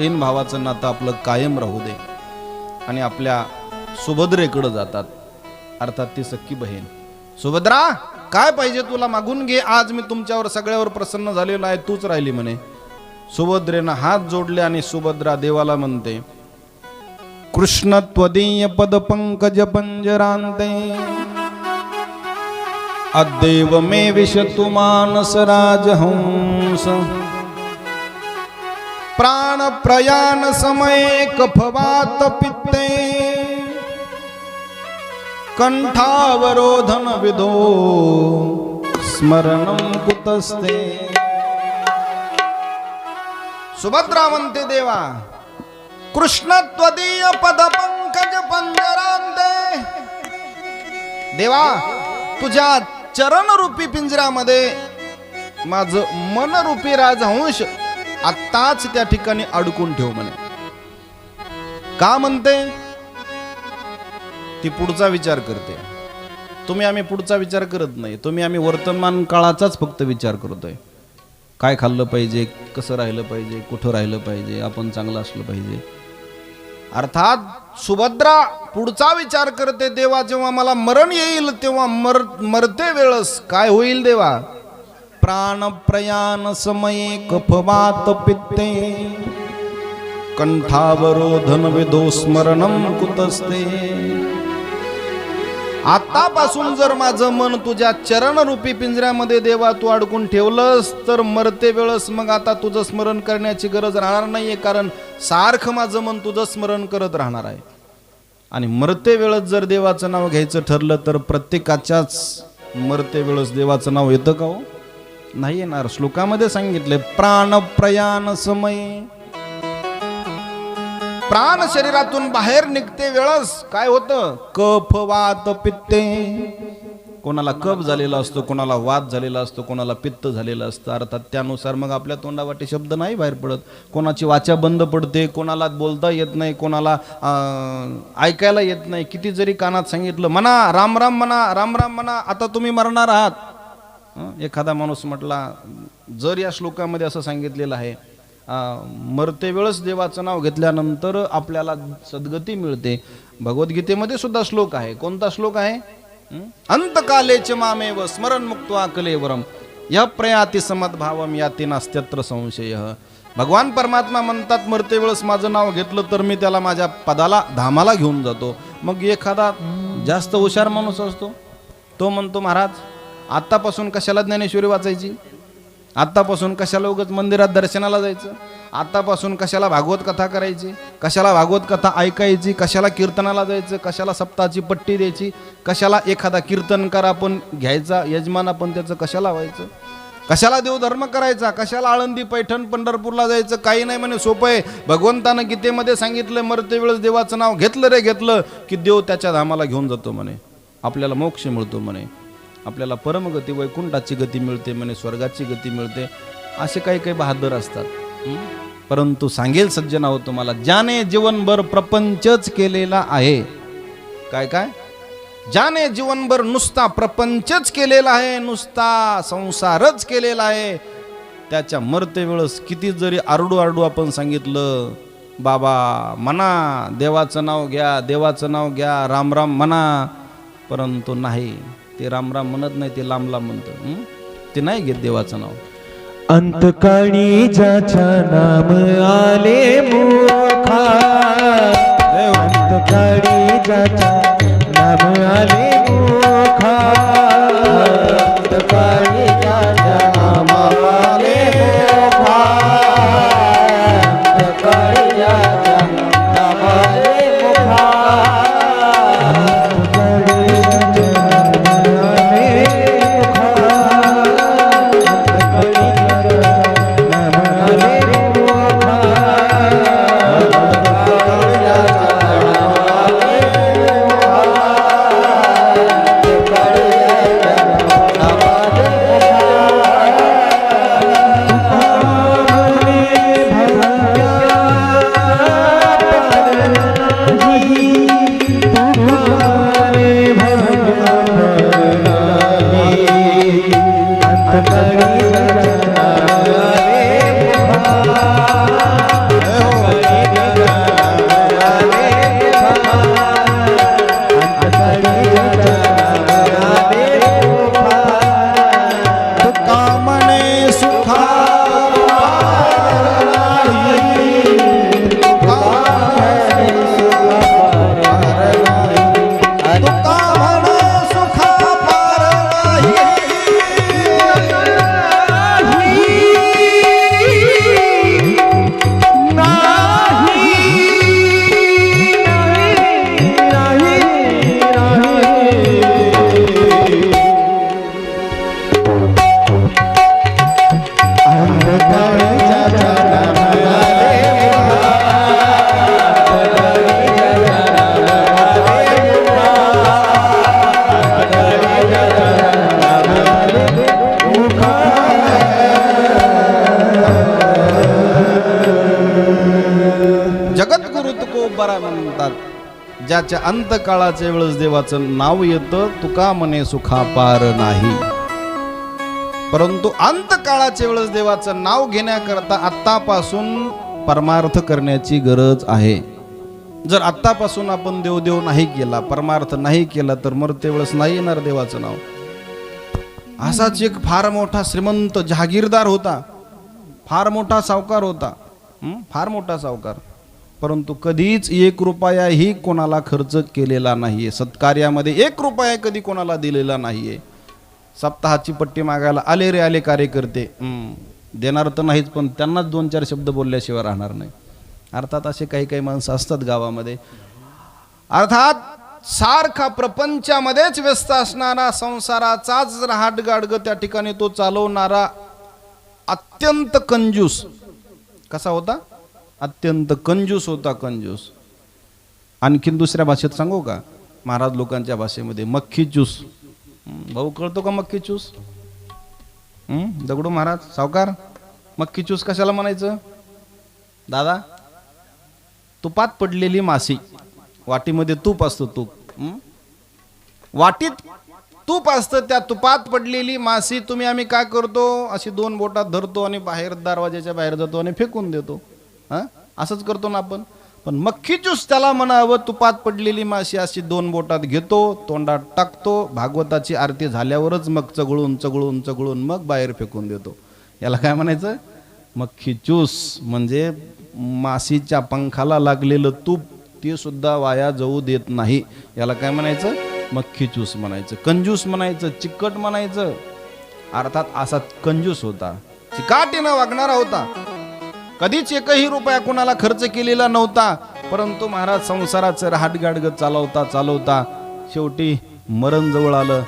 बहीण भावाचं नातं आपलं कायम राहू दे. आणि आपल्या सुभद्रेकडं जातात. अर्थात ती सख्खी बहीण. सुभद्रा काय पाहिजे तुला मागून घे. आज मी तुमच्यावर सगळ्यावर प्रसन्न झालेलो आहे. तूच राहिली म्हणे. सुभद्रेनं हात जोडले आणि सुभद्रा देवाला म्हणते कृष्ण त्वदीय पद पंकज पंजरांते अदेव मे विष तुमानस राजहंस प्राण प्रयाण समय कफवात पित्ते। कंठावरोधन विधो स्मरणं कुतस्ते। सुभद्रा म्हणते देवा कृष्ण त्वदीय पद पंकज पंजरांते। देवा तुझ्या चरणरूपी पिंजऱ्यामध्ये माझं मनरूपी राजहंश आत्ताच त्या ठिकाणी अडकून ठेव म्हणे. का म्हणते? ती पुढचा विचार करते. तुम्ही आम्ही पुढचा विचार करत नाही. तुम्ही आम्ही वर्तमान काळाचाच फक्त विचार करतोय. काय खाल्लं पाहिजे कसं राहिलं पाहिजे कुठं राहिलं पाहिजे आपण चांगलं असलं पाहिजे. अर्थात सुभद्रा पुढचा विचार करते देवा जेव्हा मला मरण येईल तेव्हा मर मरते वेळस काय होईल देवा? प्राण प्रयाण समये कफवात पित्ते। कंठावरोधन विदो स्मरणम कुतस्ते। आतापासून जर माझं मन तुझ्या चरणरूपी पिंजऱ्यामध्ये देवा तू अडकून ठेवलंस तर मरते वेळस मग आता तुझं स्मरण करण्याची गरज राहणार नाहीये कारण सारखं माझं मन तुझं स्मरण करत राहणार आहे. आणि मरते वेळच जर देवाचं नाव घ्यायचं ठरलं तर प्रत्येकाच्याच मरते वेळस देवाचं नाव येतं का हो? नाही येणार. श्लोकामध्ये सांगितले प्राण प्रयाण समय. प्राण शरीरातून बाहेर निघते वेळस काय होतं? कफ वात पित्ते. कोणाला कफ झालेला असतो कोणाला वात झालेला असतो कोणाला पित्त झालेलं असतं. अर्थात त्यानुसार मग आपल्या तोंडावाटे शब्द नाही बाहेर पडत. कोणाची वाचा बंद पडते कोणाला बोलता येत नाही कोणाला ऐकायला येत नाही. किती जरी कानात सांगितलं म्हणा राम राम म्हणा राम राम म्हणा आता तुम्ही मरणार आहात. एखादा माणूस म्हटला जर या श्लोकामध्ये असं सांगितलेलं आहे मरते वेळच देवाचं नाव घेतल्यानंतर आपल्याला सद्गती मिळते. भगवद्गीतेमध्ये सुद्धा श्लोक आहे. कोणता श्लोक आहे? हं? अंतकालेच मामेव स्मरण मुक्त कलेवरम या प्रयाती समद्भावम याती नास्त्यत्र संशय. भगवान परमात्मा म्हणतात मरते वेळेस माझं नाव घेतलं तर मी त्याला माझ्या पदाला धामाला घेऊन जातो. मग एखादा जास्त हुशार माणूस असतो? तो म्हणतो महाराज आत्तापासून कशाला ज्ञानेश्वरी वाचायची? आत्तापासून कशाला उगत मंदिरात दर्शनाला जायचं? आत्तापासून कशाला भागवत कथा करायची? कशाला भागवत कथा ऐकायची? कशाला कीर्तनाला जायचं? कशाला सप्ताची पट्टी द्यायची? कशाला एखादा कीर्तनकार आपण घ्यायचा? यजमान आपण त्याचं कशाला व्हायचं? कशाला देवधर्म करायचा? कशाला आळंदी पैठण पंढरपूरला जायचं? काही नाही म्हणे सोपं आहे. भगवंतानं गीतेमध्ये सांगितलं मरते वेळेस देवाचं नाव घेतलं रे घेतलं की देव त्याच्या धामाला घेऊन जातो म्हणे. आपल्याला मोक्ष मिळतो म्हणे. आपल्याला परमगती वैकुंठाची गती मिळते म्हणे स्वर्गाची गती मिळते असे काही काही बहादर असतात. परंतु सांगेल सज्जना हो तुम्हाला ज्याने जीवनभर प्रपंचच केलेला आहे काय काय? ज्याने जीवनभर नुसता प्रपंचच केलेला आहे नुसता संसारच केलेला आहे त्याच्या मरते वेळेस किती जरी आरडू आरडू आपण सांगितलं बाबा म्हणा देवाचं नाव घ्या देवाचं नाव घ्या राम राम म्हणा परंतु नाही. ते राम राम म्हणत नाही ते लांब लांब म्हणतं. ते नाही घेत देवाचं नाव. अंतकाळी ज्याच्या नाम आले मुखा अंतकाळी ज्याच्या नाम ज्याच्या अंतकाळाच्या वेळेस देवाचं नाव येतं तुका म्हणे सुखापार नाही. परंतु अंतकाळाच्या वेळेस देवाचं नाव घेण्याकरता आत्तापासून परमार्थ करण्याची गरज आहे. जर आत्तापासून आपण देवदेव नाही केला परमार्थ नाही केला तर मरते वेळेस नाही येणार देवाचं नाव. असाच एक फार मोठा श्रीमंत जहागीरदार होता. फार मोठा सावकार होता. फार मोठा सावकार. परंतु कधीच एक रुपयाही कोणाला खर्च केलेला नाही आहे सत्कार्यामध्ये एक रुपया कधी कोणाला दिलेला नाही आहे सप्ताहाची पट्टी मागायला आले रे आले कार्यकर्ते. देणार तर नाहीच पण त्यांनाच दोन चार शब्द बोलल्याशिवाय राहणार नाही. अर्थात असे काही काही माणसं असतात गावामध्ये. अर्थात सारखा प्रपंचामध्येच व्यस्त असणारा संसाराचाच रहाट त्या ठिकाणी तो चालवणारा अत्यंत कंजूस कसा होता? अत्यंत कंजूस होता कंजूस. आणखीन दुसऱ्या भाषेत सांगू का? महाराज लोकांच्या भाषेमध्ये मक्खी चूस भाऊ कळतो का मक्खी चूस दगडू महाराज सावकार मक्खी चूस कशाला म्हणायचं? दादा तुपात पडलेली मासी वाटीमध्ये तूप असतं तूप. वाटीत तूप असतं त्या तुपात पडलेली मासी तुम्ही आम्ही काय करतो? अशी दोन बोटात धरतो आणि बाहेर दरवाजाच्या बाहेर जातो आणि फेकून देतो. हां? असंच करतो ना आपण. पण मक्खी ज्यूस त्याला म्हणावं तुपात पडलेली माशी अशी दोन बोटात घेतो तोंडात टाकतो भागवताची आरती झाल्यावरच मग चगळून चगळून चगळून मग बाहेर फेकून देतो. याला काय म्हणायचं? मक्खी ज्यूस म्हणजे माशीच्या पंखाला लागलेलं तूप ते सुद्धा वाया जाऊ देत नाही. याला काय म्हणायचं? मक्खी ज्यूस म्हणायचं. कंजूस म्हणायचं चिकट म्हणायचं. अर्थात असा कंजूस होता. चिकाटीनं वागणारा होता. कधीच एकही रुपया कोणाला खर्च केलेला नव्हता परंतु महाराज संसाराचं राहटगाडग चालवता चालवता शेवटी मरण जवळ आलं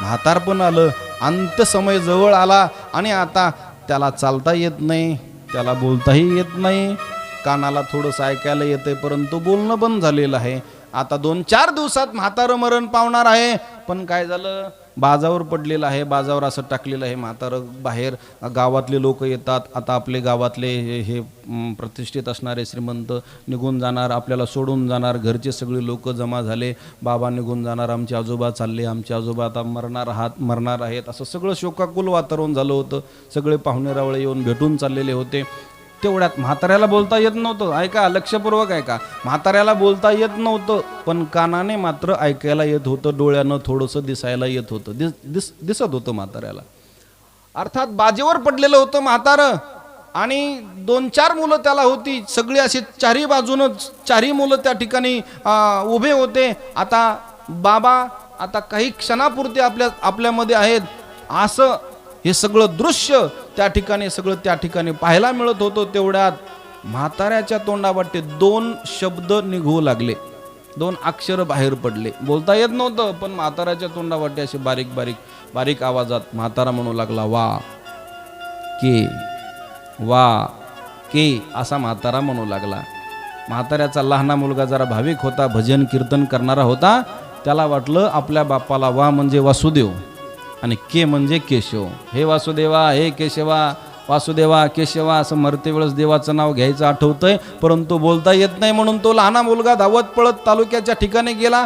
म्हातारपण आलं अंत्यसमय जवळ आला आणि आता त्याला चालता येत नाही त्याला बोलताही येत नाही. कानाला थोडंसं ऐकायला येते परंतु बोलणं बंद झालेलं आहे. आता दोन चार दिवसात म्हातारं मरण पावणार आहे पण काय झालं? बाजावर पडलेलं आहे बाजावर असं टाकलेलं आहे म्हातारं बाहेर गावातले लोक येतात. आता आपले गावातले हे हे, प्रतिष्ठित असणारे श्रीमंत निघून जाणार आपल्याला सोडून जाणार घरचे सगळे लोक जमा झाले बाबा निघून जाणार आमचे आजोबा चालले आमचे आजोबा आता मरणार आहात मरणार आहेत. असं सगळं शोकाकुल वातावरण झालं होतं. सगळे पाहुणेरावळे येऊन भेटून चाललेले होते. तेवढ्यात म्हाताऱ्याला बोलता येत नव्हतं. ऐका लक्षपूर्वक ऐका. म्हाताऱ्याला बोलता येत नव्हतं पण कानाने मात्र ऐकायला येत होतं डोळ्यानं थोडंसं दिसायला येत होतं. दिस दिस दिसत होतं म्हाताऱ्याला. अर्थात बाजेवर पडलेलं होतं म्हातारं. आणि दोन चार मुलं त्याला होती. सगळी अशी चारही बाजूनं चारही मुलं त्या ठिकाणी उभे होते. आता बाबा आता काही क्षणापुरते आपल्या आपल्यामध्ये आहेत. असं हे सगळं दृश्य त्या ठिकाणी सगळं त्या ठिकाणी पाहायला मिळत होतं तेवढ्यात म्हाताऱ्याच्या तोंडावाटे दोन शब्द निघू लागले. दोन अक्षर बाहेर पडले. बोलता येत नव्हतं पण म्हाताऱ्याच्या तोंडावाटे असे बारीक बारीक बारीक आवाजात म्हातारा म्हणू लागला वा के वा के असा म्हातारा म्हणू लागला. म्हाताऱ्याचा लहाना मुलगा जरा भाविक होता भजन कीर्तन करणारा होता. त्याला वाटलं आपल्या बापाला वा म्हणजे वासुदेव. आणि के म्हणजे केशव. हे वासुदेवा हे केशवा वासुदेवा केशवा असं मरते वेळेस देवाचं नाव घ्यायचं आठवतंय परंतु बोलता येत नाही म्हणून तो लहाना मुलगा धावत पळत तालुक्याच्या ठिकाणी गेला.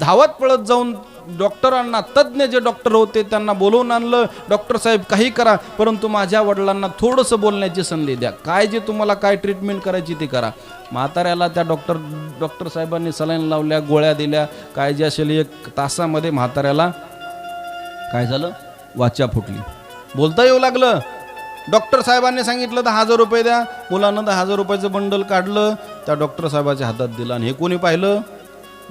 धावत पळत जाऊन डॉक्टरांना तज्ज्ञ जे डॉक्टर होते त्यांना बोलवून आणलं डॉक्टर साहेब काही करा परंतु माझ्या वडिलांना थोडंसं बोलण्याची संधी द्या. काय जे तुम्हाला काय ट्रीटमेंट करायची ते करा. म्हाताऱ्याला त्या डॉक्टर डॉक्टर साहेबांनी सलाईन लावल्या गोळ्या दिल्या काय जे असेल एक तासामध्ये म्हाताऱ्याला काय झालं? वाचा फुटली. बोलता येऊ लागलं? डॉक्टर साहेबांनी सांगितलं दहा हजार रुपये द्या. मुलानं दहा हजार रुपयाचं बंडल काढलं. त्या डॉक्टर साहेबाच्या हातात दिलं आणि हे कोणी पाहिलं?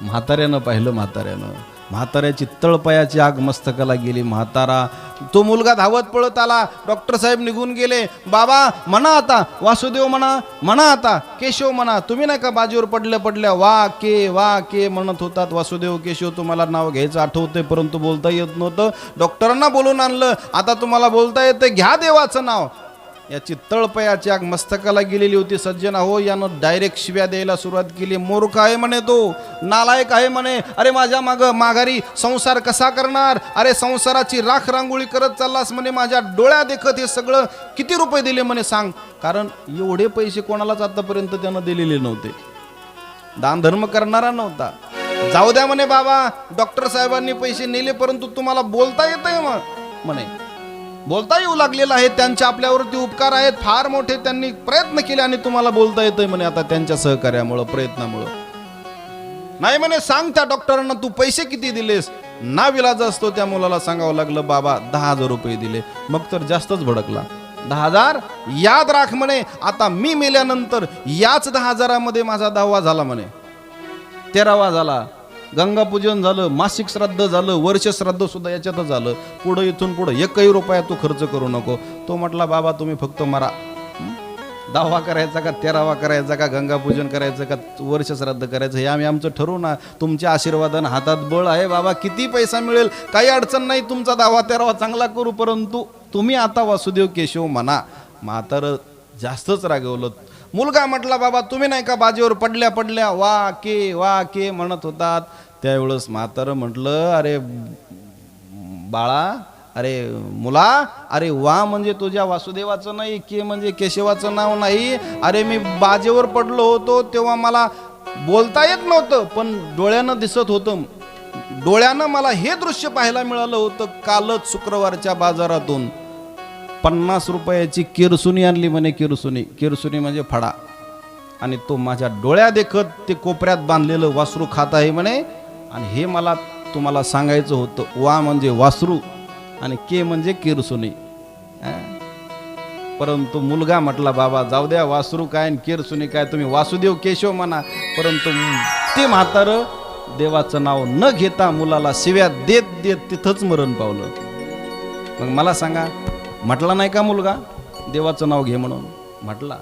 म्हाताऱ्यानं पाहिलं म्हाताऱ्यानं. म्हाताऱ्याची तळपायाची आग मस्तकाला गेली. म्हातारा तो मुलगा धावत पळत आला. डॉक्टर साहेब निघून गेले. बाबा म्हणा आता. वासुदेव म्हणा म्हणा आता. केशव म्हणा तुम्ही नाही का बाजीवर पडल्या पडल्या वा के वा के म्हणत होतात. वासुदेव केशव तुम्हाला नाव घ्यायचं आठवतंय परंतु बोलता येत नव्हतं. डॉक्टरांना बोलून आणलं. आता तुम्हाला बोलता येतं घ्या देवाचं नाव. याची तळपयाची आग मस्तकाला गेलेली होती. सज्जना हो यानं डायरेक्ट शिव्या द्यायला सुरुवात केली. मूर्ख आहे म्हणे तो. नालायक आहे म्हणे. अरे माझ्या माग माघारी संसार कसा करणार? अरे संसाराची राख रांगोळी करत चाललास म्हणे. माझ्या डोळ्या देखत हे सगळं किती रुपये दिले म्हणे सांग. कारण एवढे पैसे कोणालाच आतापर्यंत त्यानं दिलेले नव्हते. दानधर्म करणारा नव्हता. जाऊ द्या म्हणे बाबा. डॉक्टर साहेबांनी पैसे नेले परंतु तुम्हाला बोलता येतंय मग म्हणे. बोलता येऊ लागलेलं आहे. त्यांच्या आपल्यावरती उपकार आहेत. फार मोठे त्यांनी प्रयत्न केले आणि तुम्हाला बोलता येतंय म्हणे आता त्यांच्या सहकार्यामुळं प्रयत्नामुळं. नाही म्हणे सांग त्या डॉक्टरांना तू पैसे किती दिलेस? ना विलाज असतो त्या मुलाला सांगावं लागलं बाबा दहा हजार रुपये दिले. मग तर जास्तच भडकला. दहा हजार? याद राख म्हणे. आता मी मेल्यानंतर याच दहा हजारामध्ये माझा दहावा झाला म्हणे. तेरावा झाला. गंगापूजन झालं मासिक श्राद्ध झालं वर्ष श्राद्ध सुद्धा याच्यातच झालं. पुढं इथून पुढं एकही रुपया तू खर्च करू नको. तो म्हटला बाबा तुम्ही फक्त मरा. दहावा करायचा का तेरावा करायचा का गंगापूजन करायचं का वर्ष श्राद्ध करायचं हे आम्ही आमचं ठरवू ना. तुमच्या आशीर्वादानं हातात बळ आहे बाबा किती पैसा मिळेल? काही अडचण नाही तुमचा दहावा तेरावा चांगला करू परंतु तुम्ही आता वासुदेव केशव म्हणा. म्हातारं जास्तच रागवलं मुलगा म्हटला बाबा तुम्ही नाही का बाजीवर पडल्या पडल्या? वा के वा के म्हणत होतात. त्यावेळेस म्हातारं म्हटलं अरे बाळा अरे मुला अरे वा म्हणजे तुझ्या वासुदेवाचं नाही के म्हणजे केशवाचं नाव नाही. अरे मी बाजेवर पडलो होतो तेव्हा मला बोलता येत नव्हतं पण डोळ्यानं दिसत होतं. डोळ्यानं मला हे दृश्य पाहायला मिळालं होतं कालच शुक्रवारच्या बाजारातून. पन्नास रुपयाची किरसुनी आणली म्हणे किरसुनी. किरसुनी म्हणजे फडा. आणि तो माझ्या डोळ्या देखत ते कोपऱ्यात बांधलेलं वासरू खात आहे म्हणे. आणि हे मला तुम्हाला सांगायचं होतं. वा म्हणजे वासरू आणि के म्हणजे किरसुनी. परंतु मुलगा म्हटला बाबा जाऊ द्या वासरू काय आणि किरसुनी काय? तुम्ही वासुदेव केशव म्हणा. परंतु ते म्हातारं देवाचं नाव न घेता मुलाला शिव्या देत देत तिथंच मरण पावलं. मग मला सांगा म्हटला नाही का मुलगा? देवाचं नाव घे म्हणून. म्हटला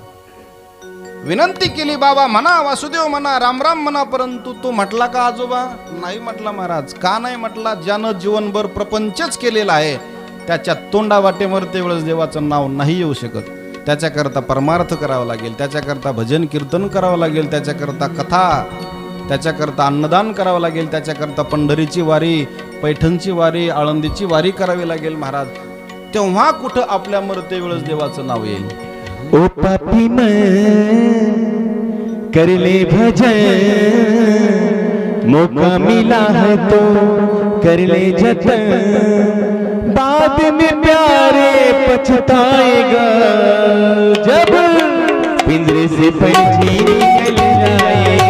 विनंती केली बाबा म्हणा वासुदेव म्हणा रामराम म्हणा परंतु तो म्हटला का आजोबा? नाही म्हटला महाराज. का नाही म्हटला? ज्यानं जीवनभर प्रपंचच केलेला आहे त्याच्या तोंडा वाटेवर तेवढंच देवाचं नाव नाही येऊ शकत. त्याच्याकरता परमार्थ करावा लागेल त्याच्याकरता भजन कीर्तन करावं लागेल त्याच्याकरता कथा त्याच्याकरता अन्नदान करावं लागेल त्याच्याकरता पंढरीची वारी पैठणची वारी आळंदीची वारी करावी लागेल महाराज. तेव्हा कुठं आपल्या मरते वेळेस देवाचं नाव येईल? ओ पापी मैं करले भजन। मौका मिला है तो करले जतन। बाद में प्यारे पछताएगा। जब पिंजरे से पंछी निकल जाएगा।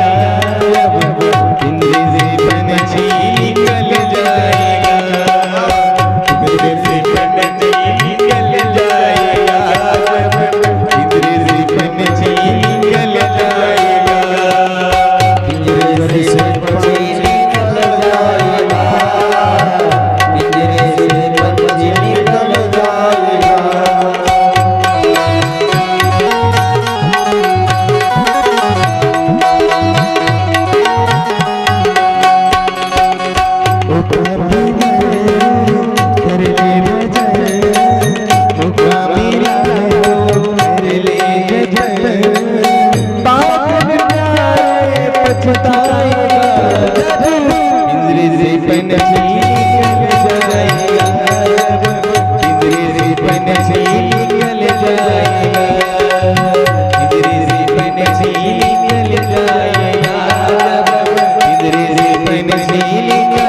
ಕೈಲಿಗ